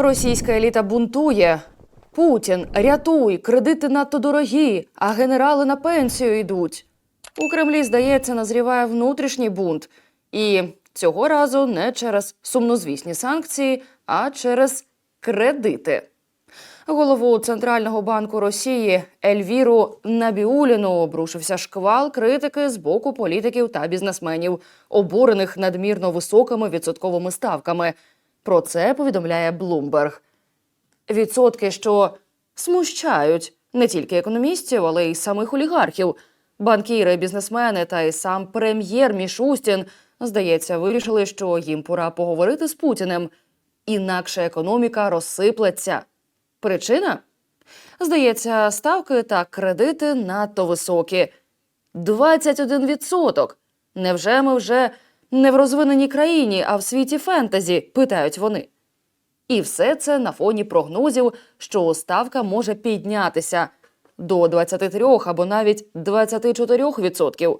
Російська еліта бунтує. Путін, рятуй, кредити надто дорогі, а генерали на пенсію йдуть. У Кремлі, здається, назріває внутрішній бунт. І цього разу не через сумнозвісні санкції, а через кредити. Голову Центрального банку Росії Ельвіру Набіуліну обрушився шквал критики з боку політиків та бізнесменів, обурених надмірно високими відсотковими ставками. Про це повідомляє Bloomberg. Відсотки, що смущають не тільки економістів, але й самих олігархів. Банкіри, бізнесмени та й сам прем'єр Мішустін, здається, вирішили, що їм пора поговорити з Путіним. Інакше економіка розсиплеться. Причина? Здається, ставки та кредити надто високі. 21%. Невже ми вже не в розвиненій країні, а в світі фентезі? питають вони. І все це на фоні прогнозів, що ставка може піднятися до 23 або навіть 24%.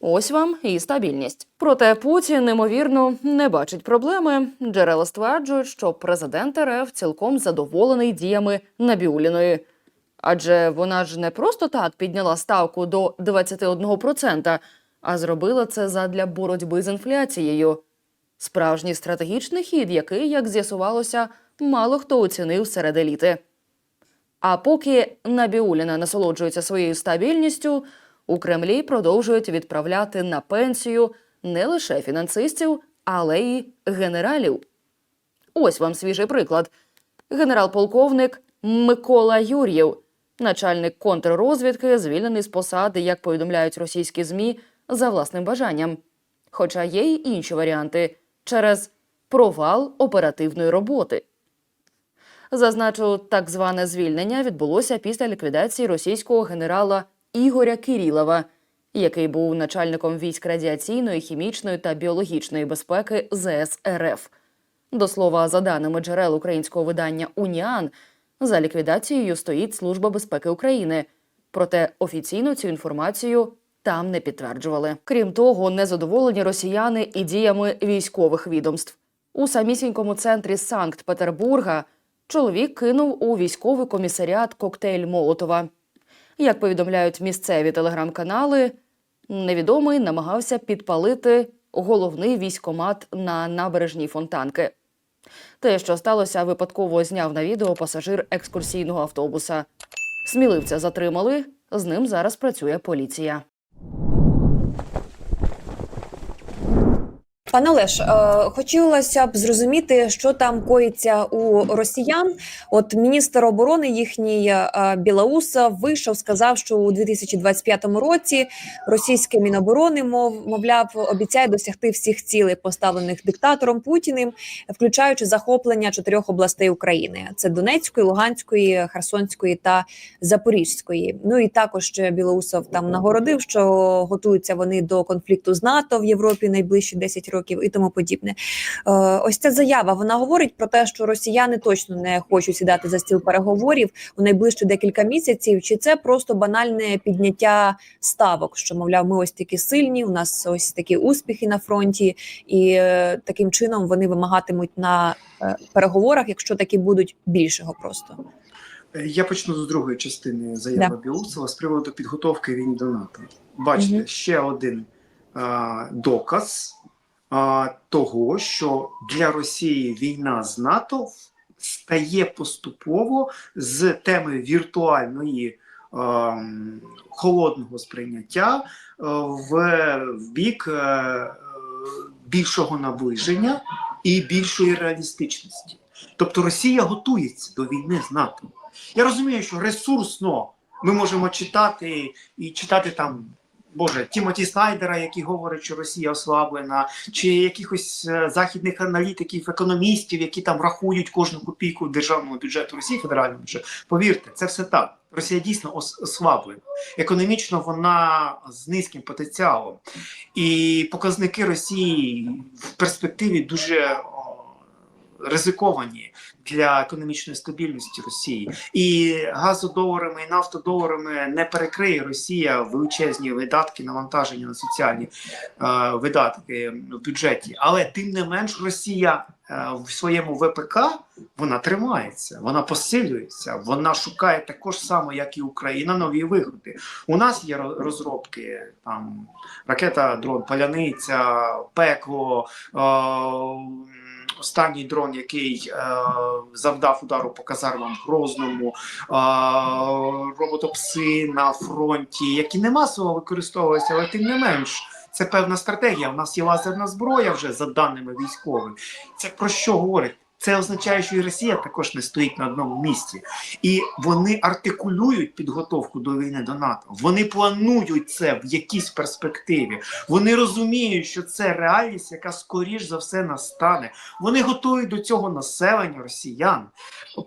Ось вам і стабільність. Проте Путін, ймовірно, не бачить проблеми. Джерела стверджують, що президент РФ цілком задоволений діями Набіуліної. Адже вона ж не просто так підняла ставку до 21%, а зробила це задля боротьби з інфляцією. Справжній стратегічний хід, який, як з'ясувалося, мало хто оцінив серед еліти. А поки Набіуліна насолоджується своєю стабільністю, у Кремлі продовжують відправляти на пенсію не лише фінансистів, але й генералів. Ось вам свіжий приклад: генерал-полковник Микола Юр'єв, начальник контррозвідки, звільнений з посади, як повідомляють російські змі, за власним бажанням. Хоча є й інші варіанти через провал оперативної роботи. Зазначу, так зване звільнення відбулося після ліквідації російського генерала Ігоря Кирілова, який був начальником військ радіаційної, хімічної та біологічної безпеки ЗС РФ. До слова, за даними джерел українського видання Уніан, за ліквідацією стоїть Служба безпеки України. Проте офіційно цю інформацію там не підтверджували. Крім того, незадоволені росіяни і діями військових відомств. У самісінькому центрі Санкт-Петербурга чоловік кинув у військовий комісаріат коктейль Молотова. Як повідомляють місцеві телеграм-канали, невідомий намагався підпалити головний військомат на набережній фонтанки. Те, що сталося, випадково зняв на відео пасажир екскурсійного автобуса. Сміливця затримали. З ним зараз працює поліція. Пане Олеж, е, хотілося б зрозуміти, що там коїться у росіян. От міністр оборони їхній е, Білаусов вийшов, сказав, що у 2025 році російське міноборони, мов мовляв, обіцяє досягти всіх цілей, поставлених диктатором Путіним, включаючи захоплення чотирьох областей України: це Донецької, Луганської, Херсонської та Запорізької. Ну і також Білоусов там нагородив, що готуються вони до конфлікту з НАТО в Європі найближчі 10 років і тому подібне. Е, ось ця заява вона говорить про те, що росіяни точно не хочуть сідати за стіл переговорів у найближчі декілька місяців. Чи це просто банальне підняття ставок? Що мовляв, ми ось такі сильні, у нас ось такі успіхи на фронті, і е, таким чином вони вимагатимуть на е, переговорах, якщо такі будуть більшого просто. Я почну з другої частини заяви Да. Білоусова з приводу підготовки війни до НАТО. Бачите, Мгм. ще один а, доказ того, що для Росії війна з НАТО стає поступово з теми віртуальної ем, холодного сприйняття е, в, бік е, більшого наближення і більшої реалістичності. Тобто Росія готується до війни з НАТО. Я розумію, що ресурсно ми можемо читати і читати там. Боже, Тімоті Снайдера, який говорить, що Росія ослаблена, чи якихось е, західних аналітиків, економістів, які там рахують кожну копійку державного бюджету Росії, федерального бюджету. Повірте, це все так. Росія дійсно ослаблена. Економічно вона з низьким потенціалом. І показники Росії в перспективі дуже ризиковані для економічної стабільності Росії. І газодоларами і нафтодоларами не перекриє Росія величезні видатки, навантаження на соціальні е, видатки в бюджеті. Але тим не менш Росія е, в своєму ВПК вона тримається, вона посилюється, вона шукає також само, як і Україна, нові вигоди. У нас є розробки там ракета, дрон, паляниця, пекло. Останній дрон, який е, завдав удару по казармам Грозному, е, роботопси на фронті, які не масово використовуються, але тим не менш, це певна стратегія. У нас є лазерна зброя вже за даними військових. Це про що говорить? Це означає, що і Росія також не стоїть на одному місці, і вони артикулюють підготовку до війни до НАТО. Вони планують це в якійсь перспективі. Вони розуміють, що це реальність, яка скоріш за все настане. Вони готують до цього населення росіян.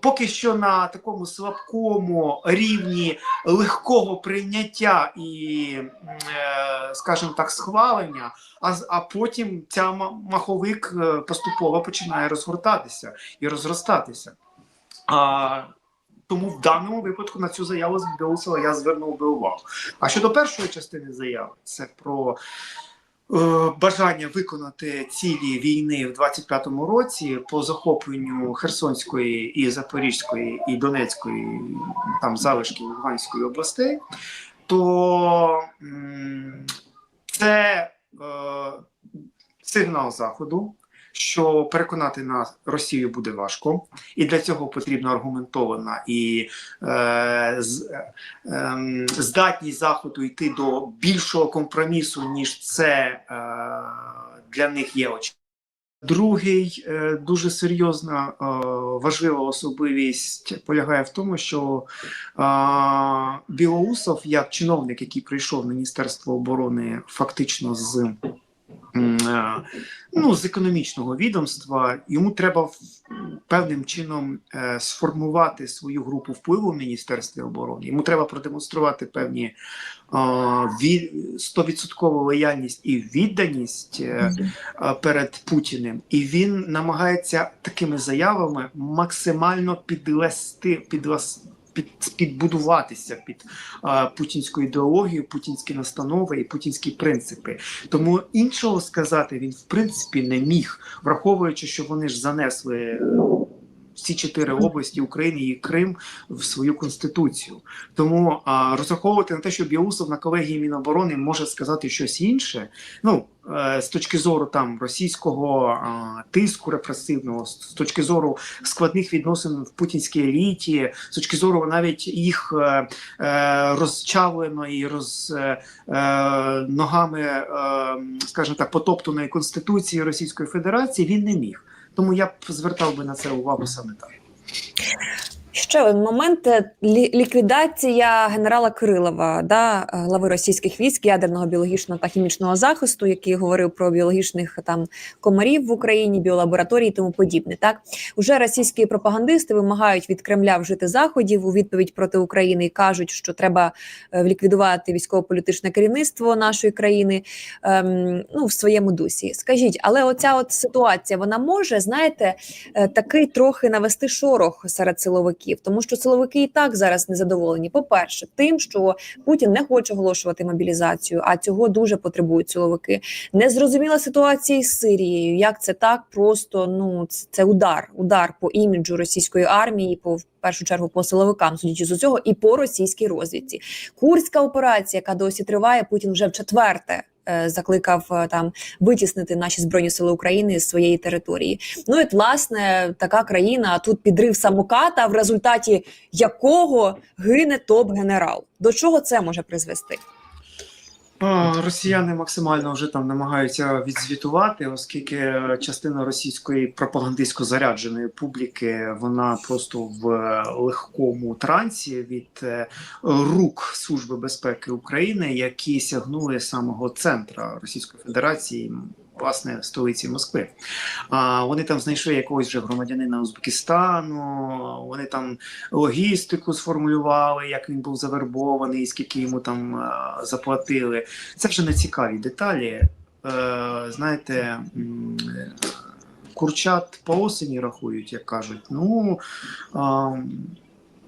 Поки що на такому слабкому рівні легкого прийняття і, е, скажімо так, схвалення. А, а потім ця маховик е, поступово починає розгортатися і розростатися. А, тому в даному випадку на цю заяву з Білоусова я звернув би увагу. А щодо першої частини заяви, це про е, бажання виконати цілі війни в 25-му році по захопленню Херсонської і Запорізької і Донецької там залишків Луганської областей, то це е, сигнал Заходу, що переконати на Росію буде важко, і для цього потрібна аргументована і е, з, е, здатність Заходу йти до більшого компромісу, ніж це е, для них є очевидно. Другий е, дуже серйозна е, важлива особливість полягає в тому, що е, Білоусов, як чиновник, який прийшов в Міністерство оборони фактично з, ну, з економічного відомства, йому треба певним чином е, сформувати свою групу впливу в Міністерстві оборони. Йому треба продемонструвати певні е, ві- стовідсоткову лояльність і відданість. е, е, перед Путіним, і він намагається такими заявами максимально підлести, підлас, під, підбудуватися під а, путінську ідеологію, путінські настанови і путінські принципи. Тому іншого сказати він в принципі не міг, враховуючи, що вони ж занесли. Всі чотири області України і Крим в свою конституцію. Тому а, розраховувати на те, що Білусов на колегії Міноборони може сказати щось інше. Ну е, з точки зору там російського а, тиску репресивного, з з точки зору складних відносин в путінській еліті, з точки зору навіть їх е, е, розчавленої, роз е, е, ногами, е, скажімо так, потоптаної конституції Російської Федерації, він не міг. Тому я б звертав би на це увагу саме так. Ще один момент е, лі- ліквідація генерала Кирилова, да, е, глави російських військ ядерного біологічного та хімічного захисту, який говорив про біологічних там комарів в Україні, біолабораторії і тому подібне. Так уже російські пропагандисти вимагають від Кремля вжити заходів у відповідь проти України і кажуть, що треба е, ліквідувати військово-політичне керівництво нашої країни ем, ну в своєму дусі. Скажіть, але оця от ситуація вона може, знаєте, е, такий трохи навести шорох серед силовиків, тому що силовики і так зараз незадоволені. По-перше, тим, що Путін не хоче оголошувати мобілізацію, а цього дуже потребують силовики. Незрозуміла ситуація із Сирією. Як це так? Просто ну це удар, удар по іміджу російської армії, по в першу чергу по силовикам, судячи з усього, і по російській розвідці. Курська операція, яка досі триває, Путін вже в четверте. Е, Закликав е, там витіснити наші збройні сили України з своєї території. Ну і власне така країна, тут підрив самоката, в результаті якого гине топ-генерал. До чого це може призвести? Росіяни максимально вже там намагаються відзвітувати, оскільки частина російської пропагандистсько зарядженої публіки вона просто в е, легкому трансі від е, рук Служби безпеки України, які сягнули самого центра Російської Федерації. Власне, столиці Москви. А вони там знайшли якогось вже громадянина Узбекистану. Вони там логістику сформулювали, як він був завербований, скільки йому там заплатили. Це вже не цікаві деталі. Е, знаєте, курчат по осені рахують, як кажуть. Ну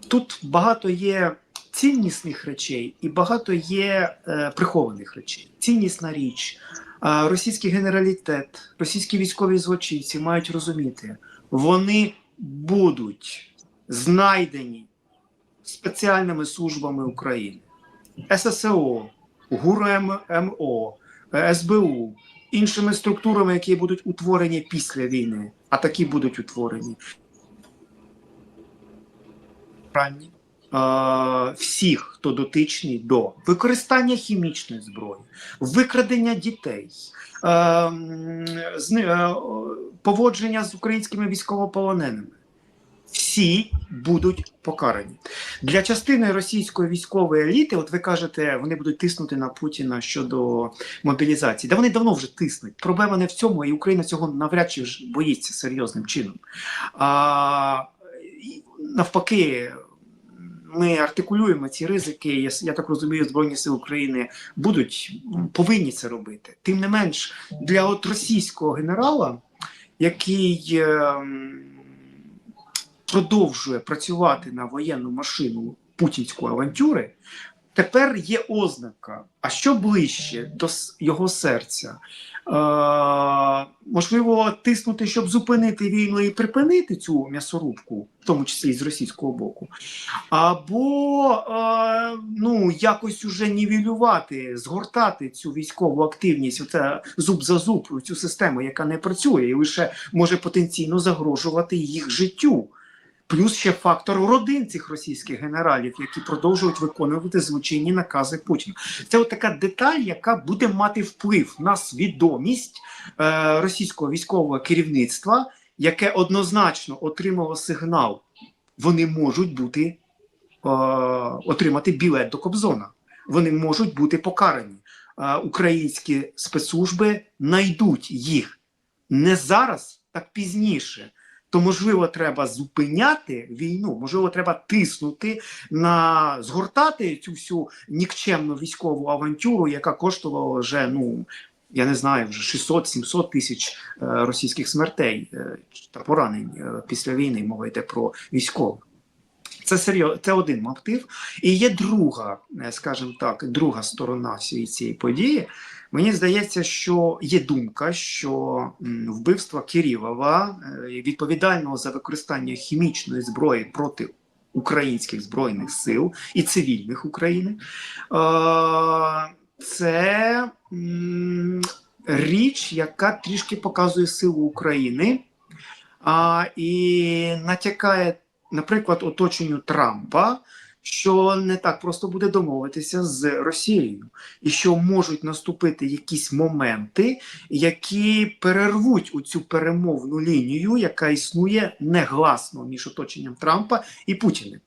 тут багато є ціннісних речей і багато є е, прихованих речей. Ціннісна річ. Російський генералітет, російські військові злочинці мають розуміти, вони будуть знайдені спеціальними службами України, ССО, ГУР МО, СБУ, іншими структурами, які будуть утворені після війни, а такі будуть утворені. Ранні. Е, Всіх, хто дотичний до використання хімічної зброї, викрадення дітей, е, е, поводження з українськими військовополоненими, всі будуть покарані. Для частини російської військової еліти, от ви кажете, вони будуть тиснути на Путіна щодо мобілізації. Да вони давно вже тиснуть. Проблема не в цьому, і Україна цього навряд чи боїться серйозним чином. А, навпаки. Ми артикулюємо ці ризики. Я, так розумію, Збройні сили України будуть повинні це робити. Тим не менш, для от російського генерала, який ем, продовжує працювати на воєнну машину путінської авантюри, тепер є ознака, а що ближче до його серця? Е, можливо, тиснути, щоб зупинити війну і припинити цю м'ясорубку, в тому числі з російського боку, або е, ну, якось уже нівелювати, згортати цю військову активність, оце зуб за зуб, цю систему, яка не працює, і лише може потенційно загрожувати їх життю. Плюс ще фактор родин цих російських генералів, які продовжують виконувати злочинні накази Путіна. Це така деталь, яка буде мати вплив на свідомість е, російського військового керівництва, яке однозначно отримало сигнал. Вони можуть бути е, отримати білет до Кобзона. Вони можуть бути покарані. Е, українські спецслужби знайдуть їх не зараз, так пізніше. То можливо, треба зупиняти війну, можливо, треба тиснути на згортати цю всю нікчемну військову авантюру, яка коштувала вже ну я не знаю, вже 600-700 тисяч е, російських смертей е, та поранень е, після війни. Мова йде про військових. Це серйоз, це один мотив. І є друга, скажімо так, друга сторона всієї цієї події. Мені здається, що є думка, що вбивство Кирилова, е, відповідального за використання хімічної зброї проти українських збройних сил і цивільних України, е, це річ, яка трішки показує силу України і натякає, наприклад, оточенню Трампа. Що не так просто буде домовитися з Росією, і що можуть наступити якісь моменти, які перервуть у цю перемовну лінію, яка існує негласно між оточенням Трампа і Путіним.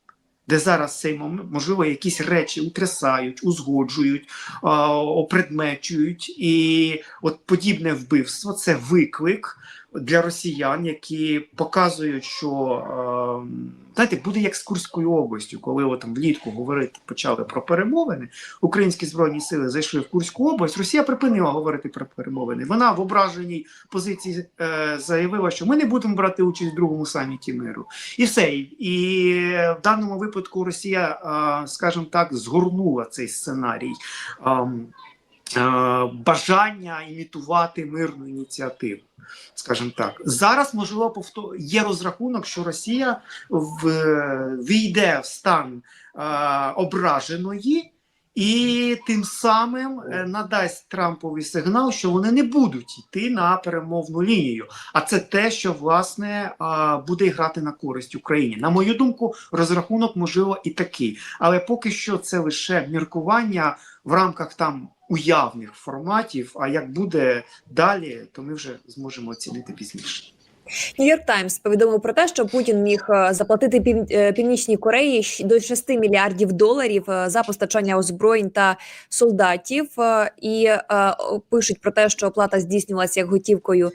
Де зараз цей момент, можливо, якісь речі утрясають, узгоджують, опредмечують, і от подібне вбивство це виклик для росіян, які показують, що е, знаєте, буде як з Курською областю, коли от, там влітку говорити почали про перемовини. Українські збройні сили зайшли в Курську область. Росія припинила говорити про перемовини. Вона в ображеній позиції е, заявила, що ми не будемо брати участь в другому саміті миру. І все. І в даному випадку Росія, е, скажімо так, згорнула цей сценарій. ем, е, Бажання імітувати мирну ініціативу, скажімо так, зараз можливо повтор... є розрахунок, що Росія в... війде в стан е, ображеної і тим самим е, надасть Трампові сигнал, що вони не будуть йти на перемовну лінію. А це те, що власне е, буде грати на користь Україні. На мою думку, розрахунок можливо і такий, але поки що це лише міркування в рамках там уявних форматів. А як буде далі, то ми вже зможемо оцінити пізніше. Нью-Йорк Таймс повідомив про те, що Путін міг е, заплатити Пів- е, Північній Кореї до 6 мільярдів доларів е, за постачання озброєнь та солдатів. І пишуть про те, що оплата здійснювалася як готівкою,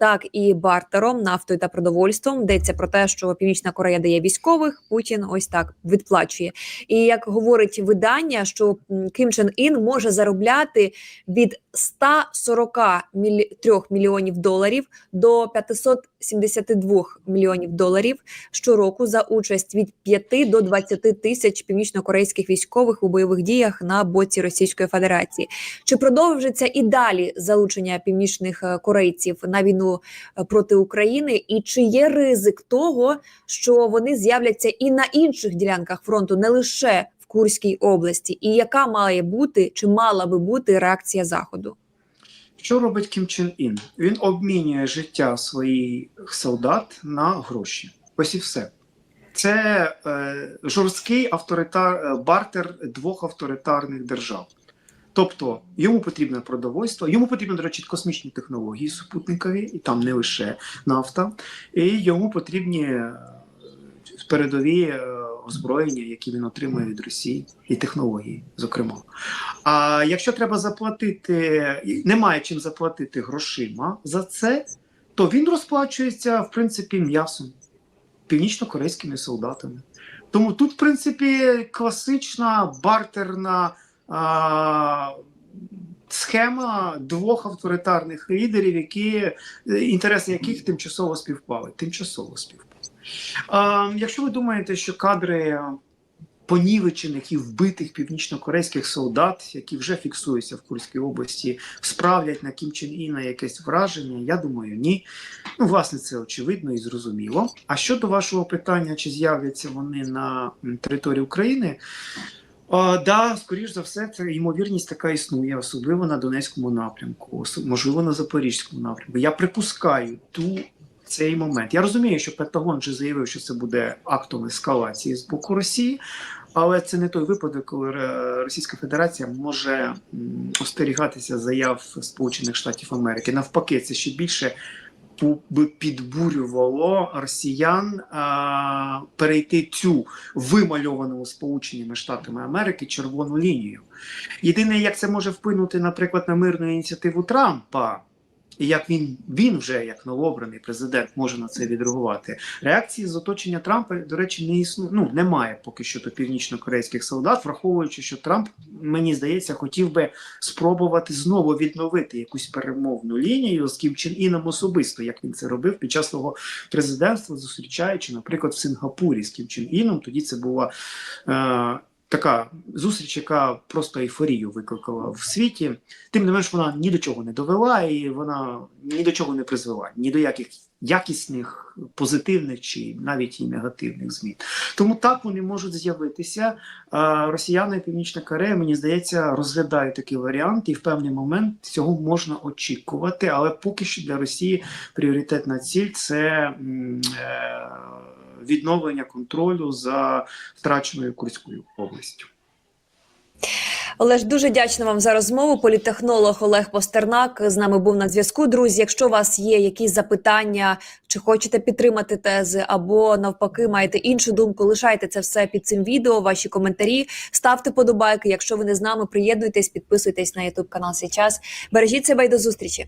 так і бартером, нафтою та продовольством. Йдеться про те, що Північна Корея дає військових, Путін ось так відплачує. І як говорить видання, що м, Ким Чен Ін може заробляти від 143 мільйонів доларів до 500 72 мільйонів доларів щороку за участь від 5 до 20 тисяч північнокорейських військових у бойових діях на боці Російської Федерації. Чи продовжиться і далі залучення північних е, корейців на війну е, проти України? І чи є ризик того, що вони з'являться і на інших ділянках фронту, не лише в Курській області? І яка має бути чи мала би бути реакція заходу? Що робить Кім Чен Ін? Він обмінює життя своїх солдат на гроші. Ось і все. Це е, жорсткий авторитар, е, бартер двох авторитарних держав. Тобто йому потрібне продовольство, йому потрібні, до речі, космічні технології супутникові, і там не лише нафта, і йому потрібні е, передові е, озброєння, які він отримує від Росії, і технології, зокрема. А якщо треба заплатити, немає чим заплатити грошима за це, то він розплачується в принципі м'ясом, північно-корейськими солдатами. Тому тут, в принципі, класична бартерна а, схема двох авторитарних лідерів, які інтереси яких тимчасово співпали. Тимчасово співпали. А, якщо ви думаєте, що кадри понівечених і вбитих північно-корейських солдат, які вже фіксуються в Курській області, справлять на Кім Чен Іна якесь враження? Я думаю, ні. Ну, власне, це очевидно і зрозуміло. А щодо вашого питання, чи з'являться вони на території України? А, да, скоріш за все, це ймовірність така існує, особливо на Донецькому напрямку, можливо, на Запорізькому напрямку. Я припускаю ту цей момент. Я розумію, що Пентагон вже заявив, що це буде актом ескалації з боку Росії, але це не той випадок, коли Російська Федерація може остерігатися заяв Сполучених Штатів Америки. Навпаки, це ще більше би підбурювало росіян а, перейти цю вимальовану Сполученими Штатами Америки червону лінію. Єдине, як це може вплинути, наприклад, на мирну ініціативу Трампа. І як він, він вже як новообраний президент може на це відреагувати. Реакції з оточення Трампа, до речі, не існує. Ну немає поки що до північно-корейських солдат, враховуючи, що Трамп, мені здається, хотів би спробувати знову відновити якусь перемовну лінію з Кім Чен Іном особисто, як він це робив під час свого президентства, зустрічаючи, наприклад, в Сингапурі з Кім Чен Іном. Тоді це була. Е, Така зустріч, яка просто ейфорію викликала в світі. Тим не менш, вона ні до чого не довела, і вона ні до чого не призвела, ні до яких якісних, позитивних чи навіть і негативних змін. Тому так вони можуть з'явитися. Росіяни і Північна Корея, мені здається, розглядають такий варіант, і в певний момент цього можна очікувати. Але поки що для Росії пріоритетна ціль це е, відновлення контролю за втраченою Курською областю. Олеж, дуже вдячна вам за розмову. Політехнолог Олег Постернак з нами був на зв'язку. Друзі, якщо у вас є якісь запитання, чи хочете підтримати тези, або навпаки, маєте іншу думку, лишайте це все під цим відео. Ваші коментарі, ставте подобайки. Якщо ви не з нами, приєднуйтесь, підписуйтесь на Ютуб канал Сейчас. Бережіть себе і до зустрічі.